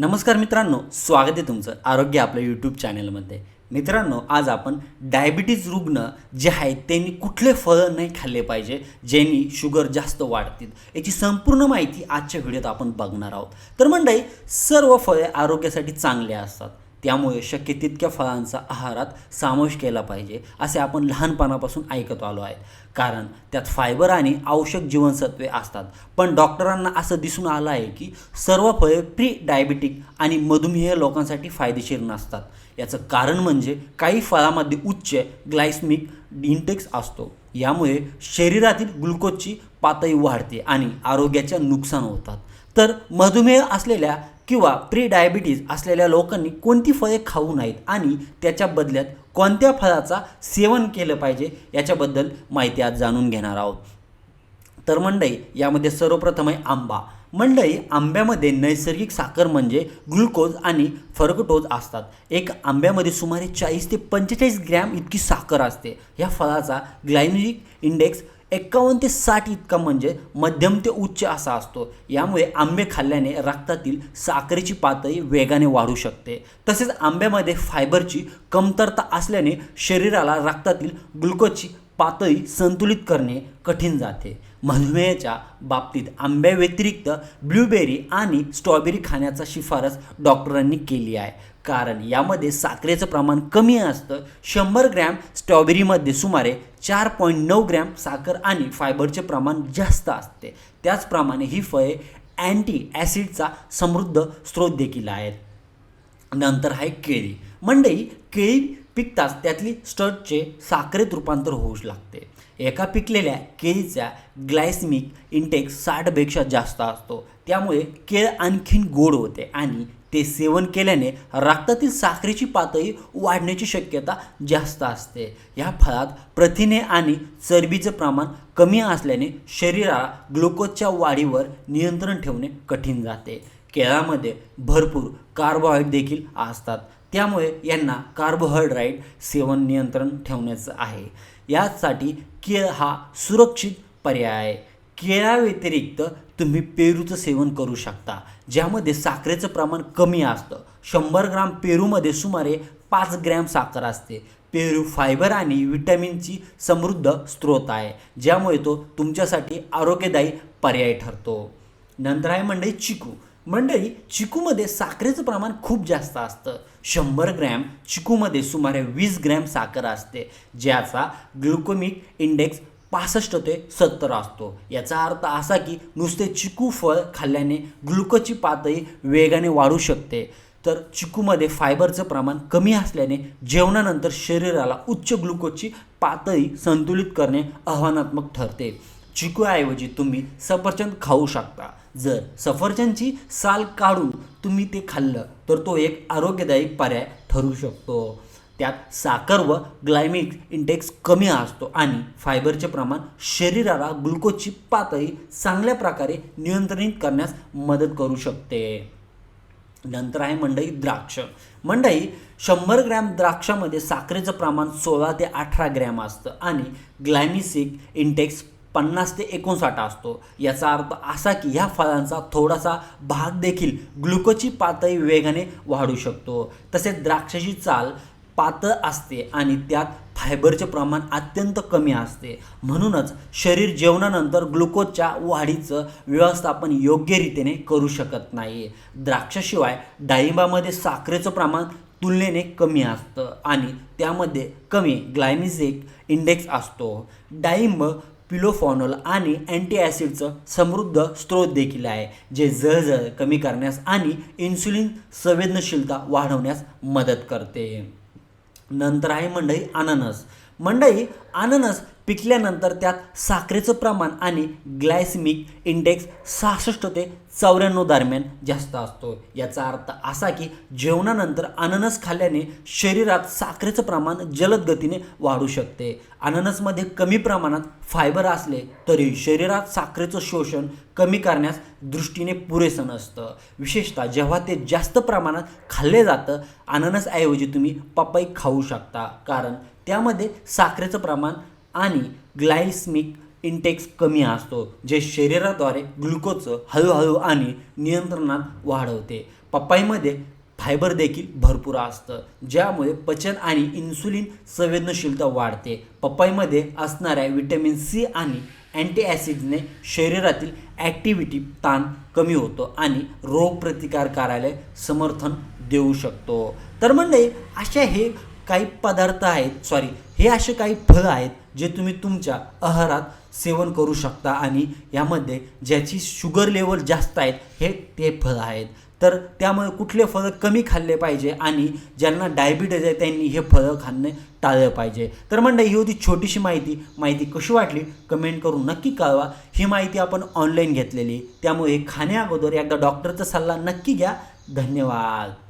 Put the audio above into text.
नमस्कार मित्रांनो स्वागत आहे तुमचं आरोग्य आपल्या यूट्यूब चॅनलमध्ये मित्रांनो आज आपण डायबिटीज रुग्ण जे आहेत त्यांनी कुठले फळं नाही खाल्ले पाहिजे ज्यांनी शुगर जास्त वाढतील याची संपूर्ण माहिती आजच्या व्हिडिओत आपण बघणार आहोत. तर मंडळी सर्व फळे आरोग्यासाठी चांगले असतात. त्यामुळे शक्य तितक्या फळांचा आहारात समावेश केला पाहिजे असे आपण लहानपणापासून ऐकत आलो आहे. कारण त्यात फायबर आणि आवश्यक जीवनसत्वे असतात. पण डॉक्टरांना असं दिसून आलं आहे की सर्व फळे प्री डायबिटिक आणि मधुमेह लोकांसाठी फायदेशीर नसतात. याचं कारण म्हणजे काही फळामध्ये उच्च ग्लायस्मिक इंटेक्स असतो. यामुळे शरीरातील ग्लुकोजची पातळी वाढते आणि आरोग्याच्या नुकसान होतात. तर मधुमेह असलेल्या किंवा प्री डायबिटीज असलेल्या लोकांनी कोणती फळे खाऊ नाहीत आणि त्याच्या बदल्यात कोणत्या फळाचा सेवन केलं पाहिजे याच्याबद्दल माहिती आज जाणून घेणार आहोत. तर मंडई यामध्ये सर्वप्रथम आहे आंबा. मंडई आंब्यामध्ये नैसर्गिक साखर म्हणजे ग्लुकोज आणि फर्गटोज असतात. एक आंब्यामध्ये सुमारे चाळीस ते पंचेचाळीस ग्रॅम इतकी साखर असते. या फळाचा ग्लायनोजिक इंडेक्स एक्कावन्न ते साठ इतका म्हणजे मध्यम ते उच्च असा असतो. यामुळे आंबे खाल्ल्याने रक्तातील साखरेची पातळी वेगाने वाढू शकते. तसेच आंब्यामध्ये फायबरची कमतरता असल्याने शरीराला रक्तातील ग्लुकोजची पातळी संतुलित करणे कठीण जाते. मधुमेहाच्या बाबतीत आंब्याव्यतिरिक्त ब्लूबेरी आणि स्ट्रॉबेरी खाण्याचा शिफारस डॉक्टरांनी केली आहे. कारण यामध्ये साखरेचं प्रमाण कमी असतं. शंभर ग्रॅम स्ट्रॉबेरीमध्ये सुमारे चार पॉईंट नऊ ग्रॅम साखर आणि फायबरचे प्रमाण जास्त असते. त्याचप्रमाणे ही फळे अँटी ॲसिडचा समृद्ध स्रोत देखील आहेत. नंतर आहे केळी. मंडई केळी पिकताच त्यातली स्टर्टचे साखरेत रूपांतर होऊ लागते. एका पिकलेल्या केळीचा ग्लायसमिक इंटेक्स साठपेक्षा जास्त असतो. त्यामुळे केळ आणखीन गोड होते आणि ते सेवन केल्याने रक्तातील साखरेची पातळी वाढण्याची शक्यता जास्त असते. या फळात प्रथिने आणि चरबीचं प्रमाण कमी असल्याने शरीराला ग्लुकोजच्या वाढीवर नियंत्रण ठेवणे कठीण जाते. केळामध्ये भरपूर कार्बोहायड्रेट देखील असतात. त्यामुळे यांना कार्बोहायड्रेट सेवन नियंत्रण ठेवण्याचं आहे. यासाठी केळ हा सुरक्षित पर्याय आहे. केळाव्यतिरिक्त तुम्ही पेरूचं सेवन करू शकता ज्यामध्ये साखरेचं प्रमाण कमी असतं. शंभर ग्राम पेरूमध्ये सुमारे पाच ग्रॅम साखर असते. पेरू फायबर आणि विटॅमिनची समृद्ध स्रोत आहे ज्यामुळे तो तुमच्यासाठी आरोग्यदायी पर्याय ठरतो. नंतर आहे म्हणजे चिकू. मंडळी चिकूमध्ये साखरेचं प्रमाण खूप जास्त असतं. शंभर ग्रॅम चिकूमध्ये सुमारे वीस ग्रॅम साखर असते. ज्याचा ग्लुकोमिक इंडेक्स पासष्ट ते सत्तर असतो. याचा अर्थ असा की नुसते चिकू फळ खाल्ल्याने ग्लुकोजची पातळी वेगाने वाढू शकते. तर चिकूमध्ये फायबरचं प्रमाण कमी असल्याने जेवणानंतर शरीराला उच्च ग्लुकोजची पातळी संतुलित करणे आव्हानात्मक ठरते. चिकूऐवजी तुम्ही सफरचंद खाऊ शकता. जर सफरचंदची साल काढून तुम्ही ते खाल्लं तर तो एक आरोग्यदायी पर्याय ठरू शकतो. त्यात साखर व ग्लायमिक इंडेक्स कमी असतो आणि फायबरचे प्रमाण शरीराला ग्लुकोजची पातळी चांगल्या प्रकारे नियंत्रित करण्यास मदत करू शकते. नंतर आहे मंडई द्राक्ष. मंडई शंभर ग्रॅम द्राक्षामध्ये साखरेचं प्रमाण सोळा ते अठरा ग्रॅम असतं आणि ग्लायमिसिक इंटेक्स पन्नास ते एकोणसाठ असतो. याचा अर्थ असा की ह्या फळांचा थोडासा भाग देखील ग्लुकोजची पातळी वेगाने वाढू शकतो. तसेच द्राक्षाची चाल पातळ असते आणि त्यात फायबरचे प्रमाण अत्यंत कमी असते. म्हणूनच शरीर जेवणानंतर ग्लुकोजच्या वाढीचं व्यवस्थापन योग्य रीतीने करू शकत नाही. द्राक्षाशिवाय डाळिंबामध्ये साखरेचं प्रमाण तुलनेने कमी असतं आणि त्यामध्ये कमी ग्लायमिझिक इंडेक्स असतो. डाळिंब पिलोफॉनॉल आणि अँटी ॲसिडचं समृद्ध स्रोत देखील आहे जे जळजळ कमी करण्यास आणि इन्सुलिन संवेदनशीलता वाढवण्यास मदत करते. नंतर आहे मंडई अननस. मंडई अननस पिकल्यानंतर त्यात साखरेचं प्रमाण आणि ग्लायसेमिक इंडेक्स सहासष्ट ते चौऱ्याण्णव दरम्यान जास्त असतो. याचा अर्थ असा की जेवणानंतर अननस खाल्ल्याने शरीरात साखरेचं प्रमाण जलद गतीने वाढू शकते. अननसमध्ये कमी प्रमाणात फायबर असले तरी शरीरात साखरेचं शोषण कमी करण्यास दृष्टीने पुरेसं नसतं. विशेषतः जेव्हा ते जास्त प्रमाणात खाल्ले जातं अननसऐवजी तुम्ही पपई खाऊ शकता. कारण त्यामध्ये साखरेचं प्रमाण आणि ग्लायस्मिक इंटेक्स कमी असतो जे शरीराद्वारे ग्लुकोजचं हळूहळू आणि नियंत्रणात वाढवते. पपईमध्ये फायबर देखील भरपूर असतं ज्यामुळे पचन आणि इन्सुलिन संवेदनशीलता वाढते. पपईमध्ये असणाऱ्या विटॅमिन सी आणि अँटीॲसिडने शरीरातील ॲक्टिव्हिटी ताण कमी होतो आणि रोगप्रतिकार करायला समर्थन देऊ शकतो. तर म्हणजे अशा हे काही पदार्थ आहेत सॉरी हे असे काही फळं आहेत जे तुम्ही तुमच्या आहारात सेवन करू शकता आणि यामध्ये ज्याची शुगर लेवल जास्त आहेत हे ते फळं आहेत. तर त्यामुळे कुठले फळं कमी खाल्ले पाहिजे आणि ज्यांना डायबिटीज आहे त्यांनी हे फळं खाणे टाळलं पाहिजे. तर मंडळी ही होती छोटीशी माहिती. माहिती कशी वाटली? कमेंट करून नक्की कळवा. ही माहिती आपण ऑनलाईन घेतलेली. त्यामुळे खाण्याअगोदर एकदा डॉक्टरचा सल्ला नक्की घ्या. धन्यवाद.